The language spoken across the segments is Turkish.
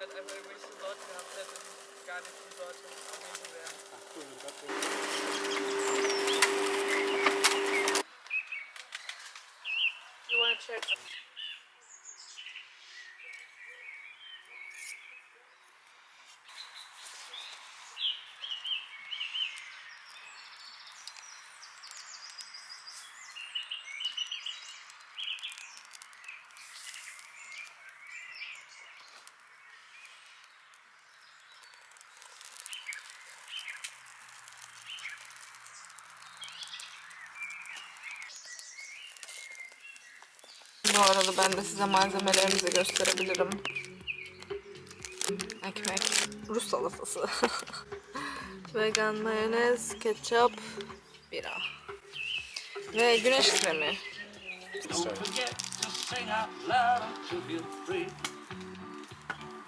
But I really wish a lot to have that in Garnish Resort. It's. Ach cool, das You want to check? Bu arada ben de size malzemelerimizi gösterebilirim. Ekmek, Rus salatası, vegan mayonez, ketçap, bira ve güneş kremi.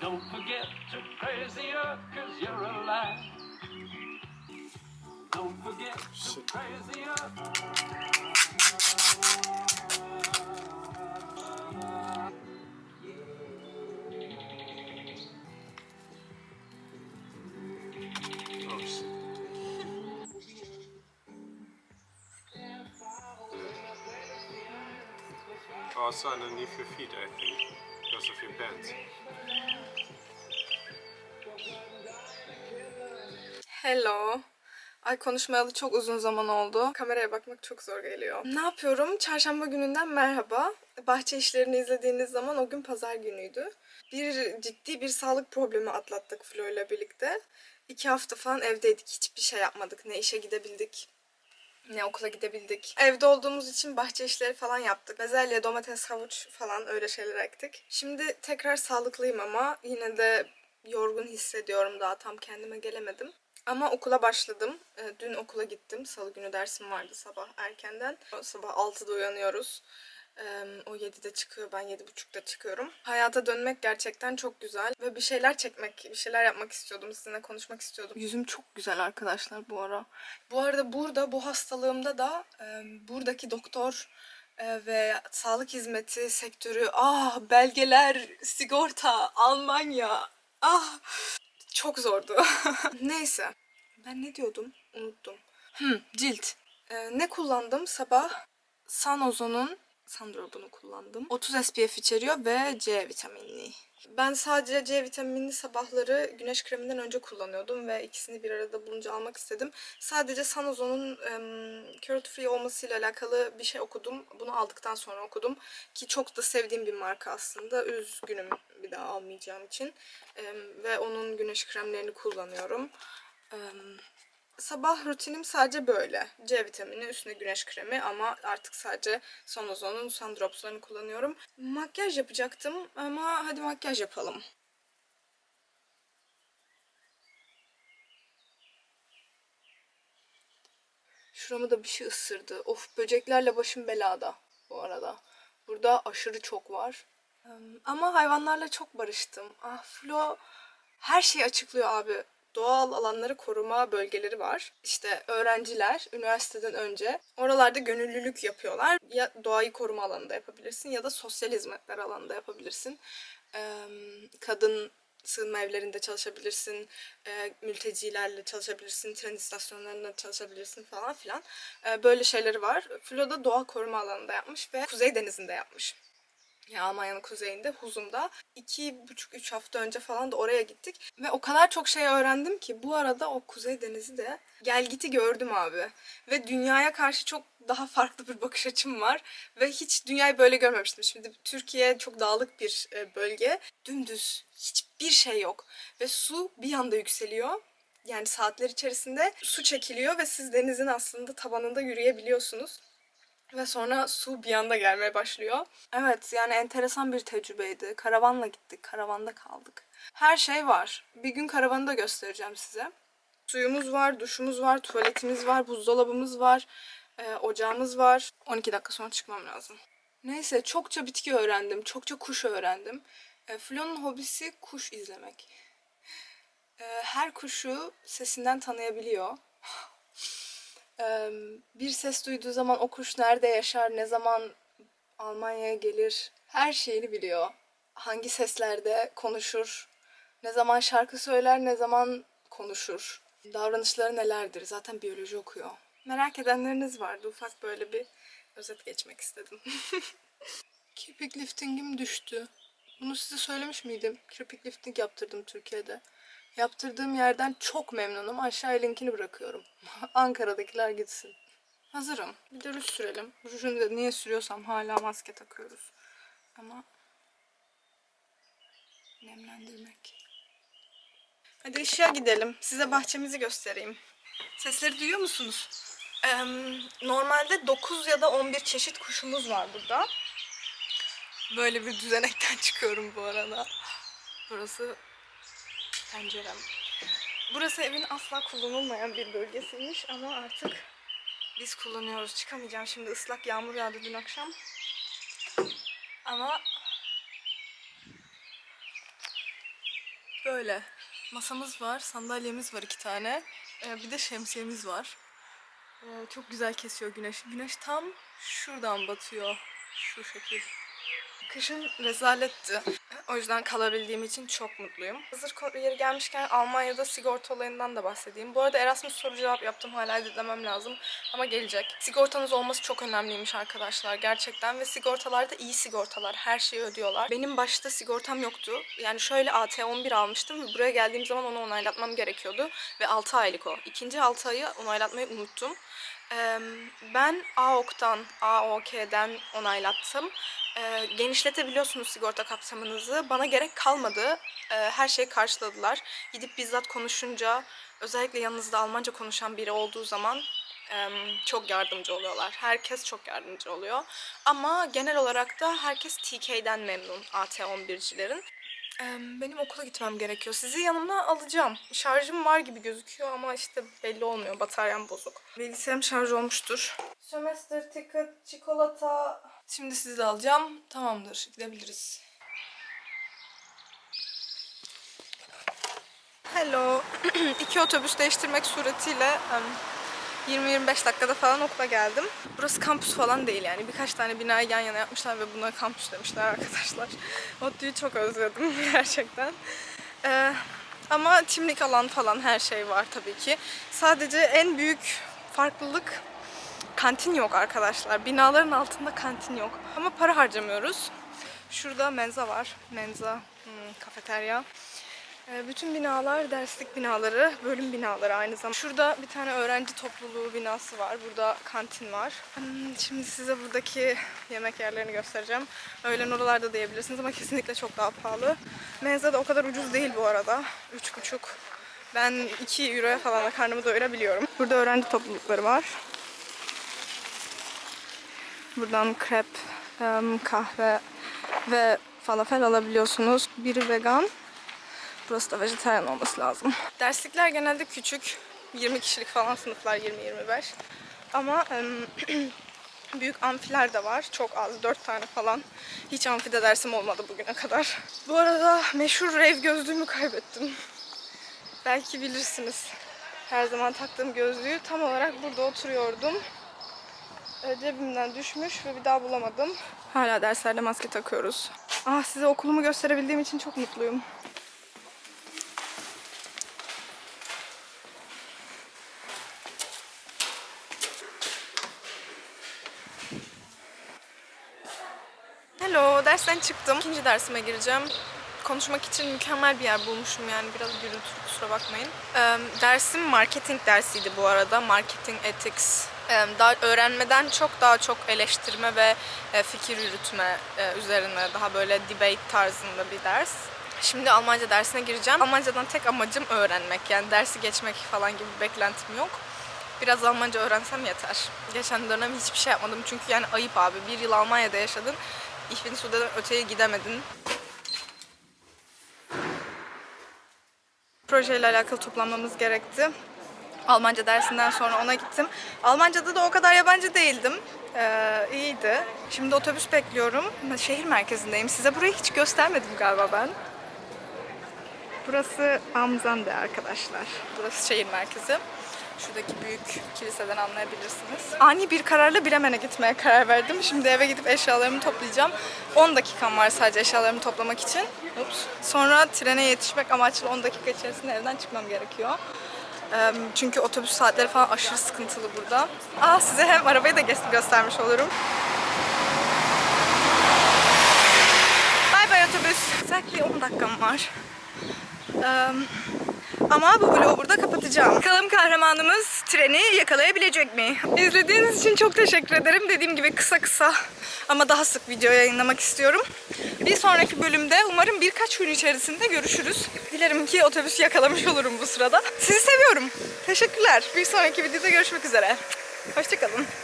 Don't forget to praise the earth cause you're alive. Don't forget to praise the earth. Also underneath your feet, I think, because of your pants. Hello. Ay konuşmayalı çok uzun zaman oldu. Kameraya bakmak çok zor geliyor. Ne yapıyorum? Çarşamba gününden merhaba. Bahçe işlerini izlediğiniz zaman o gün pazar günüydü. Bir ciddi bir sağlık problemi atlattık Flo ile birlikte. İki hafta falan evdeydik. Hiçbir şey yapmadık. Ne işe gidebildik, ne okula gidebildik. Evde olduğumuz için bahçe işleri falan yaptık. Bezelye, domates, havuç falan öyle şeyler ektik. Şimdi tekrar sağlıklıyım ama yine de yorgun hissediyorum daha tam kendime gelemedim. Ama okula başladım. Ee, Dün okula gittim. Salı günü dersim vardı sabah erkenden. Sabah 6'da uyanıyoruz. O 7'de çıkıyor, ben 7.30'da çıkıyorum. Hayata dönmek gerçekten çok güzel. Ve bir şeyler çekmek, bir şeyler yapmak istiyordum. Sizinle konuşmak istiyordum. Yüzüm çok güzel arkadaşlar bu ara. Bu arada burada, bu hastalığımda da buradaki doktor e, ve sağlık hizmeti sektörü, ah belgeler, sigorta, Almanya, ah çok zordu. Neyse. Ben ne diyordum? Unuttum. Hmm, cilt. Ee, ne kullandım? Sabah Sanozon'un Sandrob'unu kullandım. 30 SPF içeriyor ve C vitaminli. Ben sadece C vitaminli sabahları güneş kreminden önce kullanıyordum ve ikisini bir arada bulunca almak istedim. Sadece Sanozon'un um, cruelty free olmasıyla alakalı bir şey okudum. Bunu aldıktan sonra okudum. Ki çok da sevdiğim bir marka aslında. Üzgünüm bir daha almayacağım için. Em, ve onun güneş kremlerini kullanıyorum. Em, sabah rutinim sadece böyle. C vitamini, üstüne güneş kremi ama artık sadece Sonozon'un Sun Drops'larını kullanıyorum. Makyaj yapacaktım ama hadi makyaj yapalım. Şuramı da bir şey ısırdı. Of böceklerle başım belada bu arada. Burada aşırı çok var. Ama hayvanlarla çok barıştım. Ah Flo her şeyi açıklıyor abi. Doğal alanları koruma bölgeleri var. İşte öğrenciler üniversiteden önce oralarda gönüllülük yapıyorlar. Ya doğayı koruma alanında yapabilirsin ya da sosyal hizmetler alanında yapabilirsin. Kadın sığınma evlerinde çalışabilirsin, e, mültecilerle çalışabilirsin, tren istasyonlarında çalışabilirsin falan filan. Böyle şeyleri var. Flo da doğa koruma alanında yapmış ve Kuzey Denizi'nde yapmış. Ya Almanya'nın kuzeyinde Huzum'da. iki buçuk üç hafta önce falan da oraya gittik. Ve o kadar çok şey öğrendim ki bu arada o Kuzey Denizi de gelgiti gördüm abi. Ve dünyaya karşı çok daha farklı bir bakış açım var. Ve hiç dünyayı böyle görmemiştim. Şimdi Türkiye çok dağlık bir e, bölge. Dümdüz. Hiçbir şey yok. Ve su bir anda yükseliyor. Yani saatler içerisinde su çekiliyor ve siz denizin aslında tabanında yürüyebiliyorsunuz. Ve sonra su bir anda gelmeye başlıyor. Evet yani enteresan bir tecrübeydi. Karavanla gittik. Karavanda kaldık. Her şey var. Bir gün karavanı da göstereceğim size. Suyumuz var, duşumuz var, tuvaletimiz var, buzdolabımız var, e, ocağımız var. 12 dakika sonra çıkmam lazım. Neyse çokça bitki öğrendim, çokça kuş öğrendim. E, Flo'nun hobisi kuş izlemek. E, her kuşu sesinden tanıyabiliyor. Bir ses duyduğu zaman o kuş nerede yaşar, ne zaman Almanya'ya gelir, her şeyini biliyor. Hangi seslerde konuşur, Ne zaman şarkı söyler, ne zaman konuşur. Davranışları nelerdir? Zaten biyoloji okuyor. Merak edenleriniz vardı. Ufak böyle bir özet geçmek istedim. Kirpik liftingim düştü. Bunu size söylemiş miydim? Kirpik lifting yaptırdım Türkiye'de. Yaptırdığım yerden çok memnunum. Aşağıya linkini bırakıyorum. Ankara'dakiler gitsin. Hazırım. Bir de ruj sürelim. Rujunu da niye sürüyorsam hala maske takıyoruz. Ama nemlendirmek. Hadi ışığa gidelim. Size bahçemizi göstereyim. Sesleri duyuyor musunuz? Eee, normalde 9 ya da 11 çeşit kuşumuz var burada. Böyle bir düzenekten çıkıyorum bu arada. Burası pencerem. Burası evin asla kullanılmayan bir bölgesiymiş ama artık biz kullanıyoruz. Çıkamayacağım şimdi ıslak yağmur yağdı dün akşam. Ama böyle masamız var, sandalyemiz var iki tane. Ee, bir de şemsiyemiz var. Ee, çok güzel kesiyor güneş. Güneş tam şuradan batıyor. Şu şekil. Kışın rezaletti. O yüzden kalabildiğim için çok mutluyum. Hazır yeri gelmişken Almanya'da sigorta olayından da bahsedeyim. Bu arada Erasmus soru cevap yaptım. Hala dinlemem lazım. Ama gelecek. Sigortanız olması çok önemliymiş arkadaşlar gerçekten. Ve sigortalarda iyi sigortalar. Her şeyi ödüyorlar. Benim başta sigortam yoktu. Yani şöyle AT11 almıştım ve buraya geldiğim zaman onu onaylatmam gerekiyordu. Ve 6 aylık o. İkinci 6 ayı onaylatmayı unuttum. Ben AOK'tan, AOK'den onaylattım. Ee, genişletebiliyorsunuz sigorta kapsamınızı. Bana gerek kalmadı. Ee, her şeyi karşıladılar. Gidip bizzat konuşunca, özellikle yanınızda Almanca konuşan biri olduğu zaman çok yardımcı oluyorlar. Herkes çok yardımcı oluyor. Ama genel olarak da herkes TK'den memnun AT11'cilerin. Benim okula gitmem gerekiyor. Sizi yanımda alacağım. Şarjım var gibi gözüküyor ama işte belli olmuyor. Bataryam bozuk. Bilgisayarım şarj olmuştur. Sömestr ticket, çikolata. Şimdi sizi de alacağım. Tamamdır. Gidebiliriz. Hello. İki otobüs değiştirmek suretiyle 20-25 dakikada falan okula geldim. Burası kampüs falan değil yani. Birkaç tane binayı yan yana yapmışlar ve buna kampüs demişler arkadaşlar. ODTÜ'yü çok özledim gerçekten. Ee, ama çimlik alan falan her şey var tabii ki. Sadece en büyük farklılık kantin yok arkadaşlar. Binaların altında kantin yok. Ama para harcamıyoruz. Şurada menza var. Menza, hmm, kafeterya. Ee, Bütün binalar derslik binaları, bölüm binaları aynı zamanda. Şurada bir tane öğrenci topluluğu binası var. Burada kantin var. Hmm, Şimdi size buradaki yemek yerlerini göstereceğim. Öğlen oralarda da yiyebilirsiniz ama kesinlikle çok daha pahalı. Menza da o kadar ucuz değil bu arada. 3,5. Ben 2 euroya falan da karnımı doyurabiliyorum. Burada öğrenci toplulukları var. Buradan krep, kahve ve falafel alabiliyorsunuz. Biri vegan, Burası da vejetaryen olması lazım. Derslikler genelde küçük. 20 kişilik falan sınıflar 20-25. Ama büyük amfiler de var. Çok az. 4 tane falan. Hiç amfide dersim olmadı bugüne kadar. Bu arada meşhur rave gözlüğümü kaybettim. Belki bilirsiniz. Her zaman taktığım gözlüğü tam olarak burada oturuyordum. E, Cebimden düşmüş ve bir daha bulamadım. Hala derslerde maske takıyoruz. Ah size okulumu gösterebildiğim için çok mutluyum. Hello, dersten çıktım. İkinci dersime gireceğim. Konuşmak için mükemmel bir yer bulmuşum yani biraz gürültü kusura bakmayın. Ee, dersim marketing dersiydi bu arada. Marketing ethics. Ee, daha öğrenmeden çok daha çok eleştirme ve e, fikir yürütme e, üzerine daha böyle debate tarzında bir ders. Şimdi Almanca dersine gireceğim. Almancadan tek amacım öğrenmek. Yani dersi geçmek falan gibi bir beklentim yok. Biraz Almanca öğrensem yeter. Geçen dönem hiçbir şey yapmadım çünkü yani ayıp abi. Bir yıl Almanya'da yaşadın. Ich bin Sudan'dan öteye gidemedin. Projeyle alakalı toplanmamız gerekti. Almanca dersinden sonra ona gittim. Almanca'da da o kadar yabancı değildim. Ee, iyiydi. Şimdi otobüs bekliyorum. Şehir merkezindeyim. Size burayı hiç göstermedim galiba ben. Burası Amzande arkadaşlar. Burası şehir merkezi. Şuradaki büyük kiliseden anlayabilirsiniz. Ani bir kararla Bremen'e gitmeye karar verdim. Şimdi eve gidip eşyalarımı toplayacağım. 10 dakikam var sadece eşyalarımı toplamak için. Ups. Sonra trene yetişmek amaçlı 10 dakika içerisinde evden çıkmam gerekiyor. Çünkü otobüs saatleri falan aşırı sıkıntılı burada. Aa size hem arabayı da gö- göstermiş olurum. Bay bay otobüs. Exactly 10 dakikam var. Ama bu vlogu burada kapatacağım. Bakalım kahramanımız treni yakalayabilecek mi? İzlediğiniz için çok teşekkür ederim. Dediğim gibi kısa kısa ama daha sık video yayınlamak istiyorum. Bir sonraki bölümde umarım birkaç gün içerisinde görüşürüz. Dilerim ki otobüsü yakalamış olurum bu sırada. Sizi seviyorum. Teşekkürler. Bir sonraki videoda görüşmek üzere. Hoşçakalın.